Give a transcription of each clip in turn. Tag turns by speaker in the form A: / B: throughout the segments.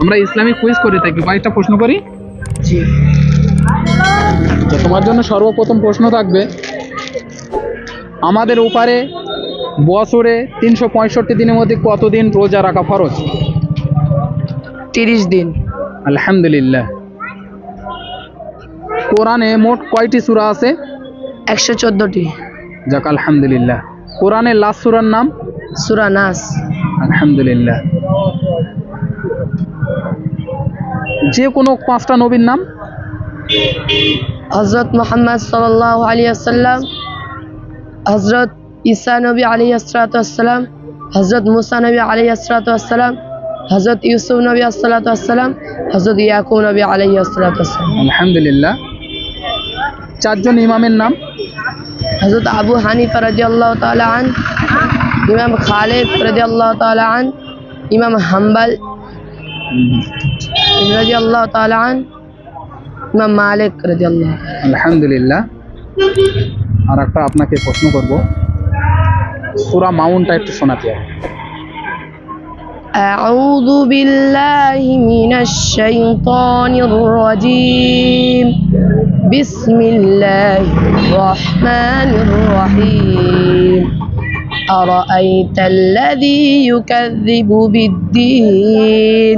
A: আমরা Islamic quiz করে থাকি কয়েকটা প্রশ্ন করি?
B: জি।
A: তো তোমার জন্য সর্বপ্রথম প্রশ্ন থাকবে আমাদের উপারে বছরে তিনশো পঁয়ষট্টি দিনের মধ্যে কতদিন রোজা রাখা ফরজ?
B: তিরিশ দিন।
A: আলহামদুলিল্লাহ। কোরআনে মোট কয়টি সূরা আছে?
B: একশো চোদ্দটি।
A: যাক আলহামদুলিল্লাহ। কোরআনের লাস্ট সূরার নাম?
B: সুরা নাস।
A: আলহামদুলিল্লাহ। যে কোনো পাঁচটা নবীর নাম?
B: হজরত মোহাম্মদ সাল্লাহ আলী আসাল্লাম হজরত ঈসা নবী আলী আসরাতাম হজরত মুসা নবী আলী আসরাতাম হজরত ইউসুফ নবী আসসালাতাম হজরত ইয়াকুব নবী আলী আসরাতাম
A: আলহামদুলিল্লাহ। চারজন ইমামের নাম?
B: হজরত আবু হানিফা রাজি আল্লাহ তালা আন ইমাম খালেদ রাজি আল্লাহ আন ইমাম হাম্বাল রাজি আল্লাহ তালা আন ইমাম মালিক রাজি আল্লাহ
A: আলহামদুলিল্লাহ আর একটা আপনাকে প্রশ্ন করব সুরা মাউন্টটা একটু শোনাতে হবে
B: أعوذ بالله من الشيطان الرجيم بسم الله الرحمن الرحيم أرأيت الذي يكذب بالدين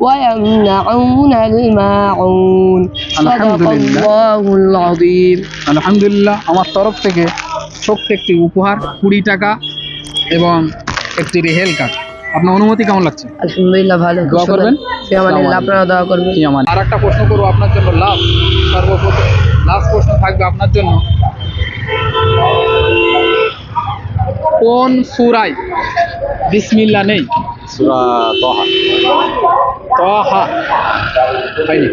B: ويمنعون الماعون صدق
A: الحمد لله.
B: الله العظيم
A: আলহামদুলিল্লাহ আমার তরফ থেকে ছোট্ট একটি উপহার কুড়ি টাকা এবং একটি রেহেল কার্ড আপনার অনুমতি কেমন লাগছে
B: আলহামদুলিল্লাহ ভালো
A: দোয়া করবেন?
B: আমাদের আপনারা দোয়া করবেন
A: কি আমার আর একটা প্রশ্ন করবো আপনার জন্য লাস্ট সর্বপ্রথম লাস্ট প্রশ্ন থাকবে আপনার জন্য কোন সুরাই বিসমিল্লা নেই
C: সুরা তহা
A: তহা হয়নি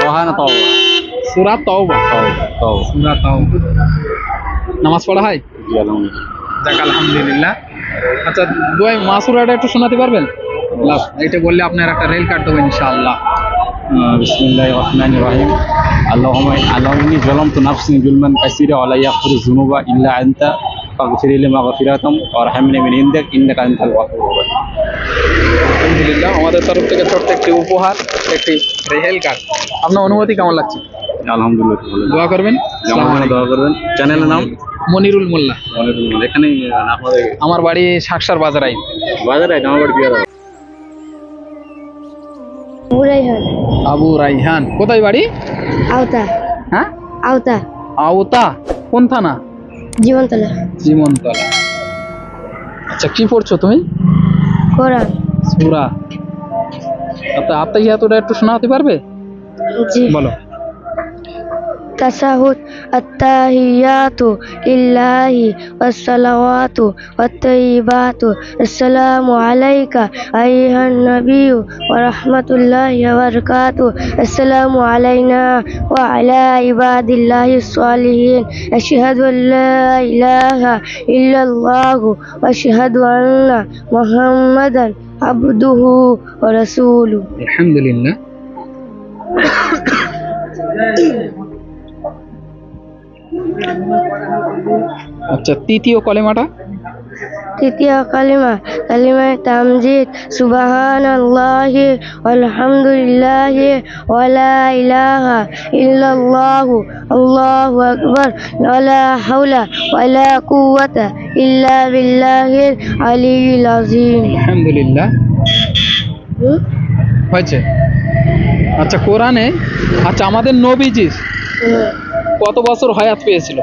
C: তহা না তওবা?
A: সুরা তওবা।
C: তওবা। তওবা
A: সুরা তওবা। নামাজ পড়া হয়?
C: জি আলহামদুলিল্লাহ।
A: যাক আলহামদুলিল্লাহ। আচ্ছা দোয়াই মাসুরাটা একটু শোনাতে পারবেন? এটা বললে আপনার একটা রেল কার্ড দেবেন ইনশাআল্লাহ।
C: বিসমিল্লাহির রহমানির রহিম। আল্লাহুম্মা আল্লাহুম্মা ইন্নী যালামতু নাফসি যুলমান কাসীরা লা ইয়াগফিরু ইল্লা আনতা। লি মাগফিরাতাম ওয়ারহামনি মিন ইনদিক ইন্নাকা আনতাল গফুরুর রহিম
A: আলহামদুলিল্লাহ আমাদের তরফ থেকে ছোট্ট একটি উপহার একটি রেহেল কার্ড আপনার অনুমতি কেমন লাগছে?
C: আলহামদুলিল্লাহ
A: দোয়া করবেন?
C: দোয়া করবেন। চ্যানেলের নাম?
A: মনিরুল মোল্লা।
C: এখানে
A: আমার বাড়ি শাকসার বাজার আইন।
C: বাজারে আমার বাড়ি বিয়ার
A: আবু রাইহান। কোথায় বাড়ি?
B: আওতা।
A: হ্যাঁ?
B: আওতা।
A: আওতা? কোন থানা?
B: জীবনতলা।
A: জীবনতলা। আচ্ছা কি পড়ছো তুমি?
B: কোরআন
A: সুরা। আচ্ছা আত্মাইয়াতটা একটু শোনাতে পারবে?
B: জি।
A: বলো।
B: তাসাহুদ আত্তাহিয়াতু লিল্লাহি ওয়াসসালাওয়াতু ওয়াত্তাইয়িবাতু আসসালামু আলাইকা আইয়ুহান নাবিয়্যু ওয়া রাহমাতুল্লাহি ওয়া বারাকাতুহু আসসালামু আলাইনা ওয়া আলা ইবাদিল্লাহিস সালিহিন আশহাদু আল লা ইলাহা ইল্লাল্লাহু ওয়া আশহাদু আন্না মুহাম্মাদান আবদুহু ওয়া রাসূলুহু
A: আলহামদুলিল্লাহ আচ্ছা তৃতীয় কলেমাটা?
B: তৃতীয় কালিমা কালিমায় তামজিদ সুবাহান আল্লাহি আলহামদুলিল্লাহি ওয়ালা ইলাহা ইল্লাল্লাহু আল্লাহু আকবার ওয়ালা হাওলা ওয়ালা কুওয়াতা ইল্লা বিল্লাহিল আলিয়্যিল আযীম।
A: আলহামদুলিল্লাহ। হয়েছে? আচ্ছা কোরআনে আচ্ছা আমাদের নবীজি কত বছর হায়াত পেয়েছিল?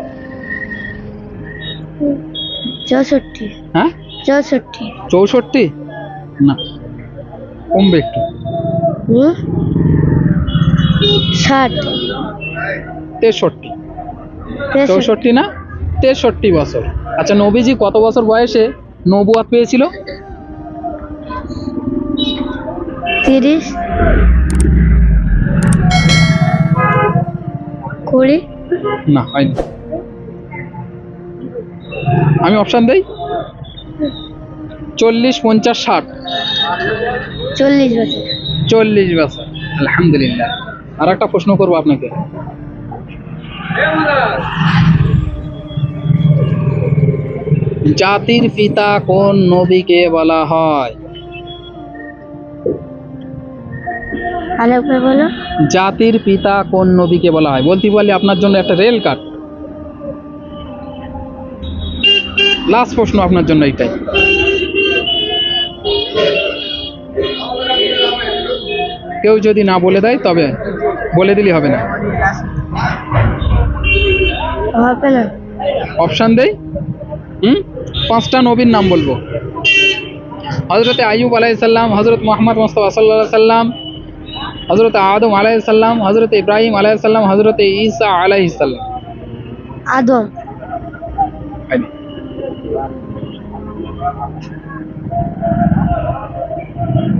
B: চৌষট্টি।
A: হ্যাঁ?
B: চৌষট্টি।
A: চৌষট্টি? না। কমবে একটু?
B: ষাট।
A: তেষট্টি।
B: তেষট্টি।
A: চৌষট্টি না? তেষট্টি বছর। আচ্ছা নবীজি কত বছর বয়সে নবুয়াত পেয়েছিল?
B: তিরিশ।
D: কুড়ি।
A: না হয়নি। আমি অপশান দেই? চল্লিশ পঞ্চাশ ষাট।
D: চল্লিশ বছর।
A: চল্লিশ বছর। আলহামদুলিল্লাহ। আর একটা প্রশ্ন করব আপনাকে। জাতির পিতা কোন নবীকে বলা হয়?
D: বলো।
A: জাতির পিতা কোন নবীকে বলা হয়? বলতে বলি আপনার জন্য একটা রেল কাট। লাস্ট প্রশ্ন আপনার জন্য এটাই কেউ যদি না বলে দেয় তবে বলে দিলে হবে না।
D: হবে না।
A: অপশান দেই? হুম? পাঁচটা নবীর নাম বলব। হজরত আইয়ুব আলাইসাল্লাম হজরত মোহাম্মদ মোস্তফা সাল্লাহ সাল্লাম হজরত আদম আলাইসাল্লাম হজরত ইব্রাহিম আলাইসাল্লাম হজরত ঈসা আলাইসাল্লাম
D: আদম।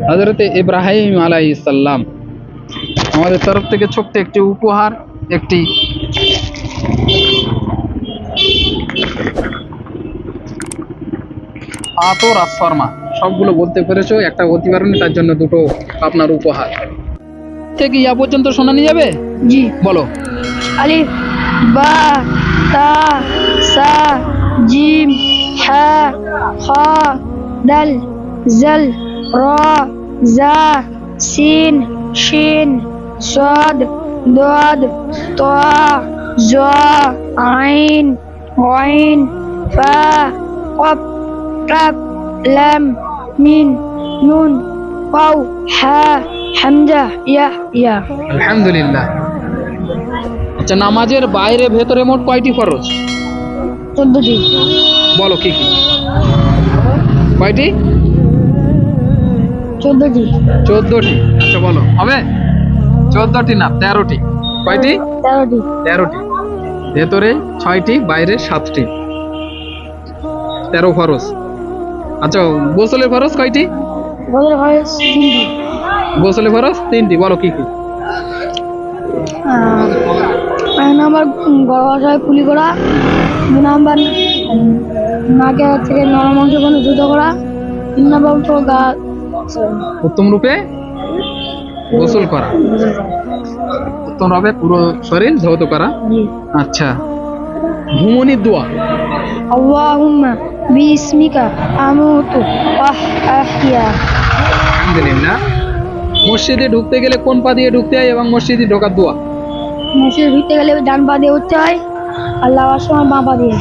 A: হজরত ইব্রাহিম আলাইসাল্লাম আমাদের তরফ থেকে ছোট্ট একটি উপহার একটি আতর আর সবগুলো বলতে পেরেছ একটা বলতে তার জন্য দুটো আপনার উপহার। থেকে ইয়া পর্যন্ত শোনানো যাবে?
D: জি।
A: বলো।
D: আলি বা তা সা জিম হা খা দাল জাল র জা সিন শিন সাদ দাদ তা জা আইন ওয়াইন ফা কপ কাপ লাম মিন নুন واو حا حمزة يا يا
A: আলহামদুলিল্লাহ আচ্ছা নামাজের বাইরে ভেতরে মোট কয়টি ফরজ
D: চোদ্দটি
A: বলো কি কি কয়টি
D: চোদ্দটি
A: চোদ্দটি আচ্ছা বলো হবে চোদ্দটি না তেরোটি কয়টি
D: তেরোটি
A: তেরোটি ভেতরে ছয়টি বাইরে সাতটি তেরো ফরজ আচ্ছা গোসলের ফরজ কয়টি
D: বদল হয় তিনটি।
A: গোসলের ফরজ তিনটি বলো কি কি?
D: এক নম্বর গর্ভাশয় কুলি করা দু নম্বর নাকে থেকে নরম অংশ কোনো জুতো করা তিন নম্বর তো গা
A: উত্তম রূপে গোসল করা। উত্তম রূপে পুরো শরীর ধৌত করা। আচ্ছা ঘুমনির দোয়া।
D: আল্লাহুম্মা। বিসমিকা আমুতু ওয়াহ আহইয়া
A: আলহামদুলিল্লাহ মসজিদে ঢুকতে গেলে কোন পা দিয়ে ঢুকতে হয় এবং মসজিদে ঢোকার দোয়া?
D: মসজিদ ঢুকতে গেলে ডান পা দিয়ে উঠতে হয় আর লাগার সময় বাঁ পা দিয়ে।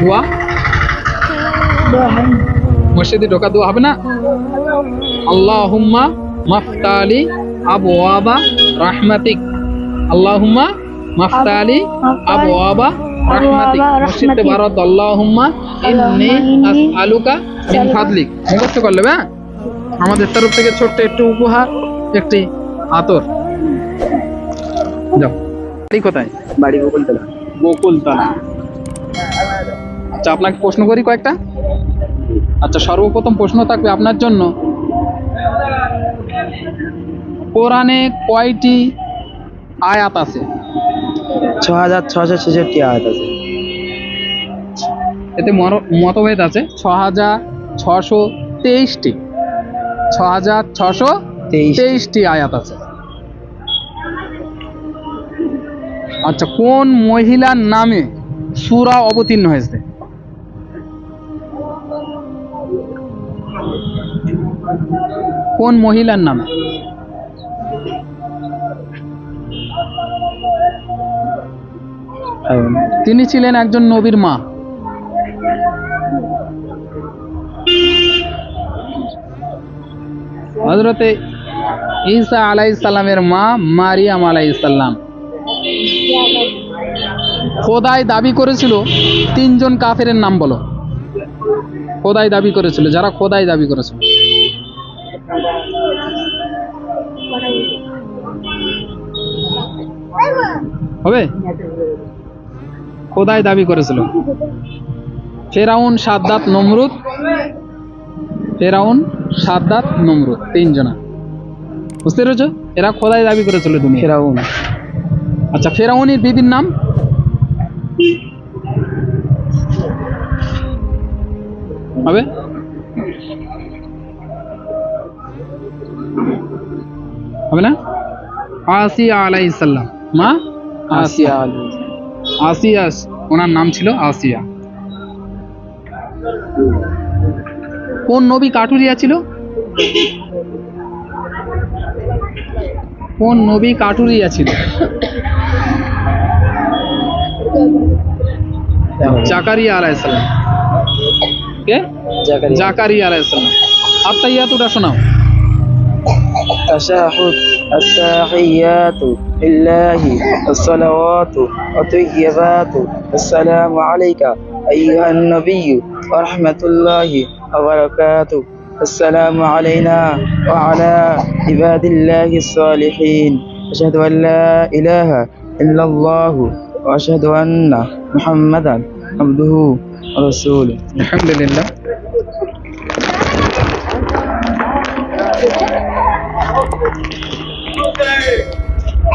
A: দোয়া?
D: হয়।
A: মসজিদে ঢোকার দোয়া হবে না? আল্লাহুম্মা মাফতালি আবু আবা রাহমাতিক। আল্লাহুম্মা মাফতালি আবু আবা রাহমাতিক মসজিদে ভারত আল্লাহুম্মা ইন্নি আসআলুকা মিন ফাদলিক। মুখস্থ করলে হ্যাঁ? আমাদের তরফ থেকে ছোট্ট একটু উপহার একটি আতর। যাও। বাড়ি কোথায়?
E: বাড়ি বকুলতলা
A: বকুলতলা আচ্ছা আপনাকে প্রশ্ন করি কয়েকটা? আচ্ছা সর্বপ্রথম প্রশ্ন থাকবে আপনার জন্য। কোরআনে কয়টি আয়াত আছে?
E: ছ হাজার ছশো ছেষট্টি আয়াত আছে।
A: এতে মতভেদ আছে? ছ হাজার ছশো তেইশটি। ছ হাজার ছশো তেইশটি আয়াত আছে। আচ্ছা কোন মহিলার নামে সুরা অবতীর্ণ হয়েছে? কোন মহিলার নামে? তিনি ছিলেন একজন নবীর মা। হজরতে ঈসা আলাই সাল্লামের মা মারিয়াম আলাই সাল্লাম খোদাই দাবি করেছিল, তিনজন কাফের নাম বলো। খোদাই দাবি করেছিল, যারা খোদাই দাবি করেছিল। হবে? খোদাই দাবি করেছিল? ফেরাউন সাদ্দাত নমরুদ। ফেরাউন সাদ্দাত নমরুদ তিনজনা। বুঝতে পেরেছ? এরা খোদাই দাবি করেছিল তুমি
E: ফেরাউন।
A: আচ্ছা ফেরাউনির বিবির নাম? হবে? হবে না? আসিয়া আলাইসাল্লাম মা? আসিয়া আসিয়া। ওনার নাম ছিল আসিয়া কোন নবী কাঠুরিয়া ছিল কোন নবী কাঠুরিয়া ছিল জাকারিয়া আলাইসাল্লাম কে জাকারিয়া আলাইসাল্লাম আত্মাইয়াতুটা শোনাও
F: التشهد التحيات لله الصلوات والطيبات السلام عليك أيها النبي ورحمة الله وبركاته السلام علينا وعلى عباد الله الصالحين أشهد أن لا إله إلا الله وأشهد أن محمدا عبده ورسوله
A: আলহামদুলিল্লাহ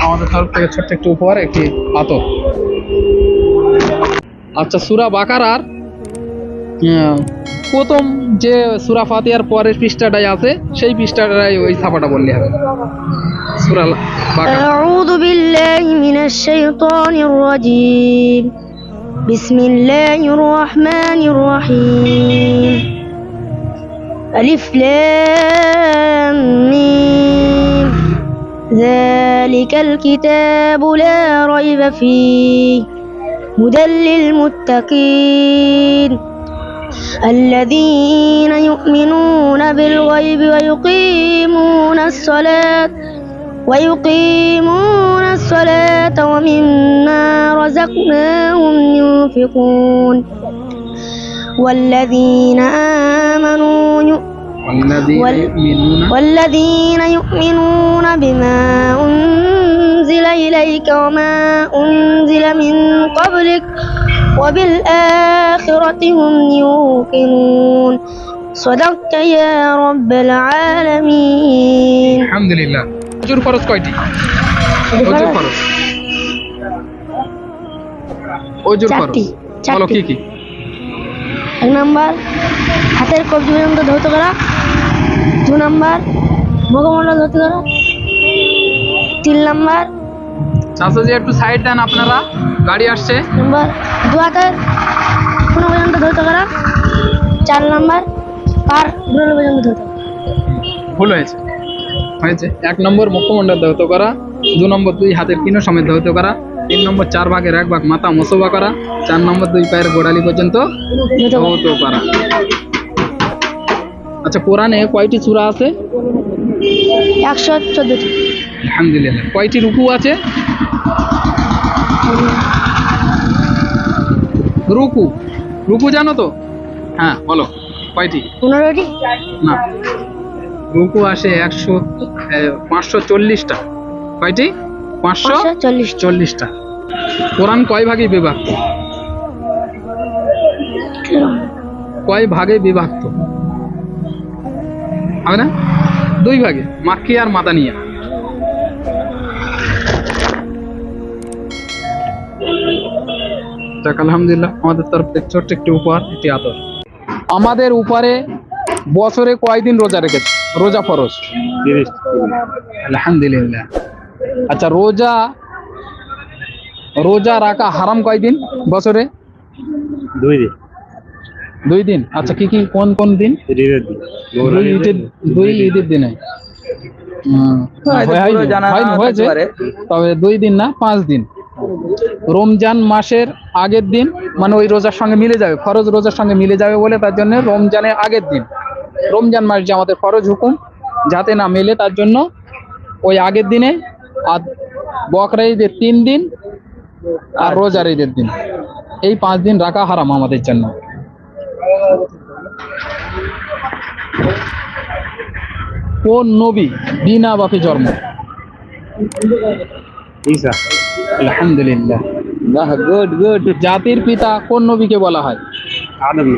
A: আমাদের তরফ থেকে ছোট্ট একটু উপহার একটি আতর আচ্ছা সুরা বাকারার আহ, প্রথম যে সুরা ফাতিহার পরের পৃষ্ঠাটাই আছে সেই পৃষ্ঠাটাই ওই ছাপাটা বললে হবে সুরা বাকারা
G: أعوذ بالله من الشيطان الرجيم بسم الله الرحمن الرحيم ألف لام ميم ذلك الكتاب لا ريب فيه هدى للمتقين. الذين يؤمنون بالغيب ويقيمون الصلاة ويقيمون الصلاة ومما رزقناهم ينفقون. والذين آمنوا
A: يؤمنون
G: والذين يؤمنون بما أنزل إليك وما أنزل من قبلك وبالآخرة هم يوقنون صدقت يا رب العالمين
A: আলহামদুলিল্লাহ অজুর খরচ কয়টি অজুর খরচ অজুর খরচ
G: চারটি,
A: বলো
G: চারটি।
A: কি কি
G: এক নাম্বার হাতের কবজি পর্যন্ত ধৌত করা দু নাম্বার মুখমণ্ডল ধৌত করা তিন নাম্বার।
A: চাষা যে একটু সাইড দেন আপনারা। গাড়ি আসছে।
G: নাম্বার। দু হাতের কোনো পর্যন্ত ধৌত করা চার নাম্বার। পার দুটো পর্যন্ত করা।
A: ভুল হয়েছে। হয়েছে। এক নম্বর মুখমণ্ডল ধৌত করা দু নম্বর দুই হাতের কিনো সমেত ধৌত করা তিন নম্বর চার ভাগের এক ভাগ মাথা মসোবা করা চার নম্বর দুই পায়ের গোড়ালি পর্যন্ত
G: ধৌত করা।
A: আচ্ছা কোরআনে কয়টি সূরা আছে?
G: একশো চোদ্দটি
A: আলহামদুলিল্লাহ। কয়টি রুকু আছে? রুকু। রুকু জানো তো? হ্যাঁ বলো। কয়টি?
G: পনেরোটি।
A: না। রুকু আসে একশো পাঁচশো চল্লিশটা। কয়টি? পাঁচশো
G: চল্লিশ।
A: চল্লিশটা। কোরআন কয় ভাগে বিভক্ত? কয় ভাগে বিভক্ত? হবে না? দুই ভাগে মাক্কি আর মাদানিয়া। যাক আলহামদুলিল্লাহ। আমাদের তরফ থেকে ছোট্ট একটি উপহার একটি আদর। আমাদের উপরে বছরে কয়দিন রোজা রেখেছে? রোজা ফরজ? আলহামদুলিল্লাহ। আচ্ছা রোজা রোজা রাখা হারাম কয়দিন বছরে?
C: দুই দিন।
A: দুই দিন? আচ্ছা কি কি কোন কোন দিন?
C: ঈদের
A: দুই ঈদের দুই ঈদের দিনে। হয়েছে। তবে দুই দিন না পাঁচ দিন। রমজান মাসের আগের দিন মানে ওই রোজার সঙ্গে মিলে যাবে, ফরজ রোজার সঙ্গে মিলে যাবে বলে তার জন্য রমজানের আগের দিন। রমজান মাস যে আমাদের ফরজ হুকুম, যাতে না মেলে তার জন্য ওই আগের দিনে আর বকরা ঈদের তিন দিন আর রোজার ঈদের দিন। এই পাঁচ দিন রাখা হারাম আমাদের জন্য। কোন নবী বিনা বাপে জন্ম? আলহামদুলিল্লাহ।
F: গুড গুড
A: জাতির পিতা কোন নবীকে বলা হয়?
C: আদম।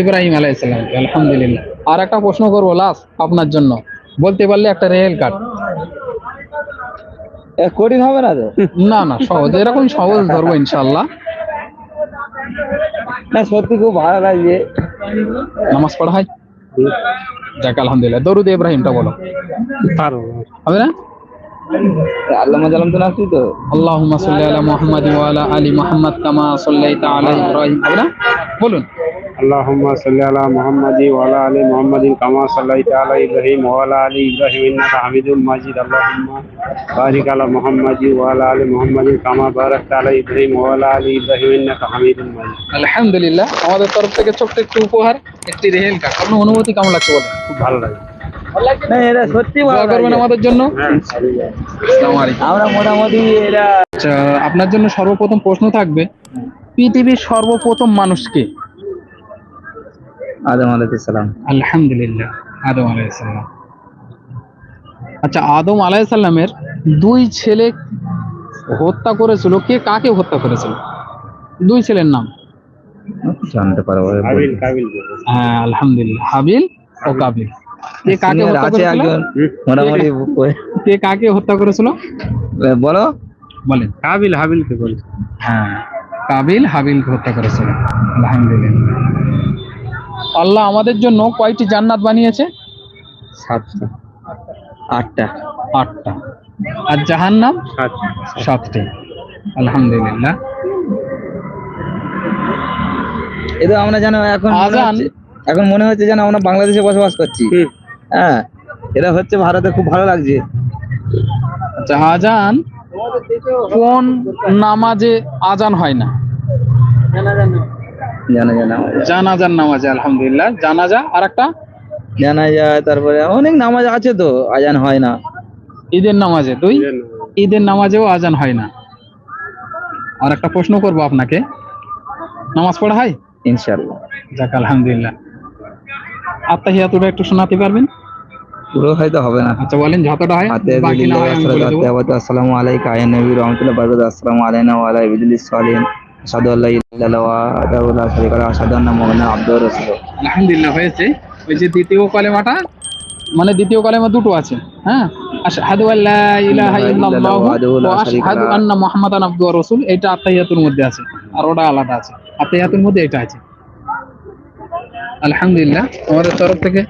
C: ইব্রাহিম।
A: আলাইসাল্লাম আলহামদুলিল্লাহ। আর একটা প্রশ্ন করব লাস্ট আপনার জন্য। বলতে পারলে একটা রেল কার্ড
F: কঠিন হবে না তো?
A: না না সহজ। এরকম সহজ ধরবো ইনশাল্লাহ
F: না সত্যি খুব ভালো লাগছে।
A: নামাজ পড়া হয়? যাক আলহামদুলিল্লাহ। দরুদ ইব্রাহিমটা বলো। হবে না?
F: আল্লাহ জালাম তো নাচি তো
A: اللهم صل على محمد وعلى ال محمد كما صليت على ابراهيم হবে না বলুন
H: اللهم صل على محمد وعلى ال محمد كما صليت على ابراهيم وعلى ال ابراهيم انك حميد مجيد اللهم بارك على محمد وعلى ال محمد كما باركت على ابراهيم وعلى ال ابراهيم انك حميد مجيد
A: আলহামদুলিল্লাহ আমাদের তরফ থেকে ছোট্ট একটু উপহার একটি রেহেল কার্ড আপনার অনুভূতি কেমন লাগছে বলেন
H: খুব ভালো লাগে
F: না এটা সত্যি
A: দোয়া করবেন আমাদের জন্য।
H: হ্যাঁ
A: আসসালামু আলাইকুম।
F: আমরা মোটামুটি এরা
A: আচ্ছা আপনার জন্য সর্বপ্রথম প্রশ্ন থাকবে পৃথিবীর সর্বপ্রথম মানুষকে
F: আদম আলাইহিস সালাম।
A: আলহামদুলিল্লাহ আদম আলাইসাল্লাম আচ্ছা আদম আলাইসাল্লামের দুই ছেলে হত্যা করেছিল। কে কাকে হত্যা করেছিল? দুই ছেলের নাম।
F: জানতে পারব
A: হ্যাঁ আলহামদুলিল্লাহ হাবিল ও কাবিল। কে কাকে হত্যা
F: আছে একজন মোটামুটি
A: কে কাকে হত্যা করেছিল?
F: বলো।
A: বলেন
H: কাবিল হাবিলকে বলি
A: হ্যাঁ। কাবিল হাবিলকে হত্যা করেছিল। আলহামদুলিল্লাহ। আল্লাহ আমাদের জন্য কয়টি জান্নাত বানিয়েছে?
F: সাতটা। আটটা।
A: আটটা। আর জাহান্নাম?
H: সাত
A: সাতটি। আলহামদুলিল্লাহ।
F: এটা আমরা জানো এখন
A: আজান।
F: এখন মনে হচ্ছে যেন আমরা বাংলাদেশে বসবাস করছি। হ্যাঁ এটা হচ্ছে ভারতে খুব ভালো লাগছে।
A: আচ্ছা আজান? কোন নামাজে আজান হয় না?
F: জানা জানা
A: জানাজার নামাজে আলহামদুলিল্লাহ। জানাজা আর একটা
F: জানা যায় তারপরে অনেক নামাজ আছে তো আজান হয় না।
A: ঈদের নামাজে দুই? ঈদের নামাজেও আজান হয় না। আর একটা প্রশ্ন করব আপনাকে। নামাজ পড়া হয়?
F: ইনশাল্লাহ
A: যাক আলহামদুলিল্লাহ। আত্মাহিয়াতুটা একটু শোনাতে পারবেন?
F: পুরো হয়তো হবে না।
A: আচ্ছা বলেন যতটা হয়
F: হাতে
A: বাকি না হয় আমি বলে দেবো।
F: আসসালামু আলাইকা আয়া নবী রহমতুল্লাহ আসসালামু আলাইনা ওয়া আলা ইবদিলিস সালিহিন। আশহাদু আল্লা ইলাহা ইল্লাল্লাহ ওয়া আশহাদু আন্না মুহাম্মাদান আবদুহু
A: আলহামদুলিল্লাহ হয়েছে। ওই যে দ্বিতীয় কলেমাটা মানে দ্বিতীয় কলেমা দুটো আছে হ্যাঁ? আশহাদু আল্লা ইলাহা ইল্লাল্লাহ ওয়া আশহাদু আন্না মুহাম্মাদান আবদুহু রাসূল এটা আত্তাহিয়াতুর মধ্যে আছে আর ওটা আলাদা আছে। আত্তাহিয়াতুর মধ্যে এটা আছে। আলহামদুলিল্লাহ আমাদের তরফ থেকে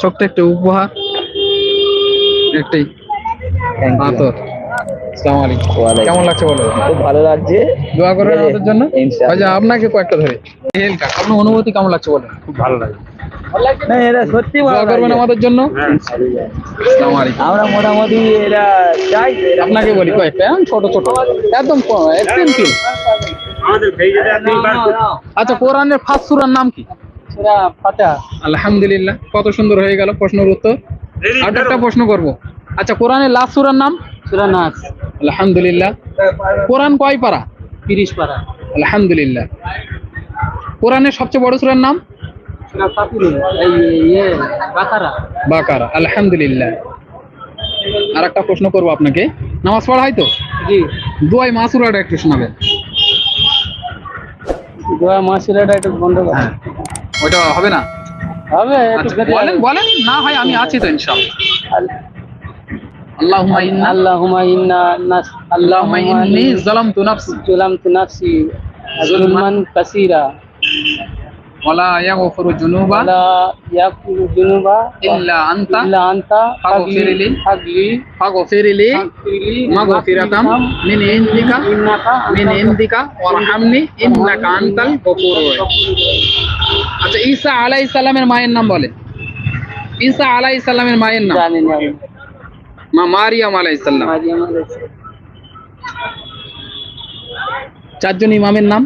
A: ছোট্ট একটা উপহার একটাই আতর। আসসালামু আলাইকুম। কেমন লাগছে বলো?
F: খুব ভালো লাগছে।
A: দোয়া করবেন আমাদের জন্য। আচ্ছা আপনাকে কয়েকটা ধরে। হেল আপনার অনুভূতি কেমন লাগছে বলেন?
H: খুব ভালো লাগে
F: না এটা সত্যি ভালো
A: দোয়া করবেন আমাদের জন্য।
H: হ্যাঁ
A: আসসালামু আলাইকুম।
F: আমরা মোটামুটি এরা চাই।
A: আপনাকে বলি কয়েকটা হ্যাঁ? ছোট ছোট। একদম সিম্পল আচ্ছা কোরআনের ফার্স্ট সূরার নাম কি? আলহামদুলিল্লাহ কত সুন্দর হয়ে গেল প্রশ্নের উত্তর। আর একটা প্রশ্ন করব। আচ্ছা কোরআনের লাস্ট সূরার নাম?
B: সূরা নাস
A: আলহামদুলিল্লাহ। কোরআন কয় পারা?
B: 30 পারা।
A: আলহামদুলিল্লাহ। কোরআনের সবচেয়ে বড় সূরার নাম?
B: এই ইয়ে বাকারা।
A: বাকারা আলহামদুলিল্লাহ। আর একটা প্রশ্ন করব আপনাকে। নামাজ পড়া হয় তো?
B: জি।
A: দোয়াই মাসুরাটা একটু শোনাবেন।
B: দোয়া মাসিরাটা একটু বন্ধ কর।
A: ওইটা হবে না?
B: হবে
A: আচ্ছা, বলেন বলেন না হয় আমি আছি তো ইনশাআল্লাহ। আল্লাহুম্মা ইন্না
B: আল্লাহুম্মা ইন্না নাস
A: আল্লাহুম্মা ইন্নী যালামতু নাফসি।
B: যালামতু নাফসি। যুলমান কাসীরা।
A: ওয়ালা ইয়াগফিরু যুনুবা
B: ওয়ালা ইয়াকুলু যুনুবা
A: ইল্লা আনতা
B: ইল্লা আনতা
A: ফাগফির লি।
B: ফাগলি ফাগফিরলি
A: মাগফিরাতাম মিন ইনদিকা
B: ইন্নাকা
A: মিন ইনদিকা ওয়ারহামনি ইন্নাকা আনতাল গফুরুর। আচ্ছা ঈসা আলাইহিস সালামের মায়ের নাম বলে। ঈসা আলাইহিস সালামের মায়ের নাম।
B: জানি না
A: মা মারিয়াম আলাইহিস সালাম।
B: মারিয়াম আলাইহিস
A: চারজন ইমামের নাম।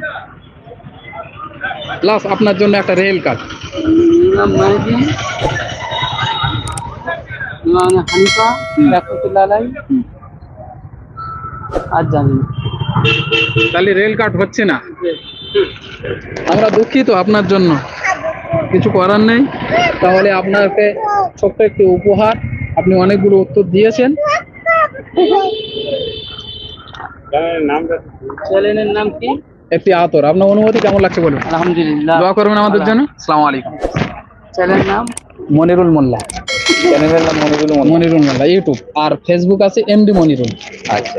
A: প্লাস আপনার জন্য একটা রেল কার্ড
B: হানিফা আর জানি
A: তাহলে রেল কার্ড হচ্ছে না? আমরা দুঃখিত আপনার জন্য। কিছু করার নেই। তাহলে আপনাকে ছোট্ট একটি উপহার। আপনি অনেকগুলো উত্তর দিয়েছেন।
B: চ্যানেলের নাম কি?
A: একটি আতর। আপনার অনুভূতি কেমন লাগছে বলুন?
B: আলহামদুলিল্লাহ।
A: দোয়া করবেন আমাদের জন্য। আসসালামু আলাইকুম।
B: চ্যানেলের নাম?
A: মনিরুল মোল্লা।
F: চ্যানেলের নাম মনিরুল মোল্লা।
A: মনিরুল মোল্লা ইউটিউব। আর ফেসবুক আছে এমডি মনিরুল।
F: আচ্ছা।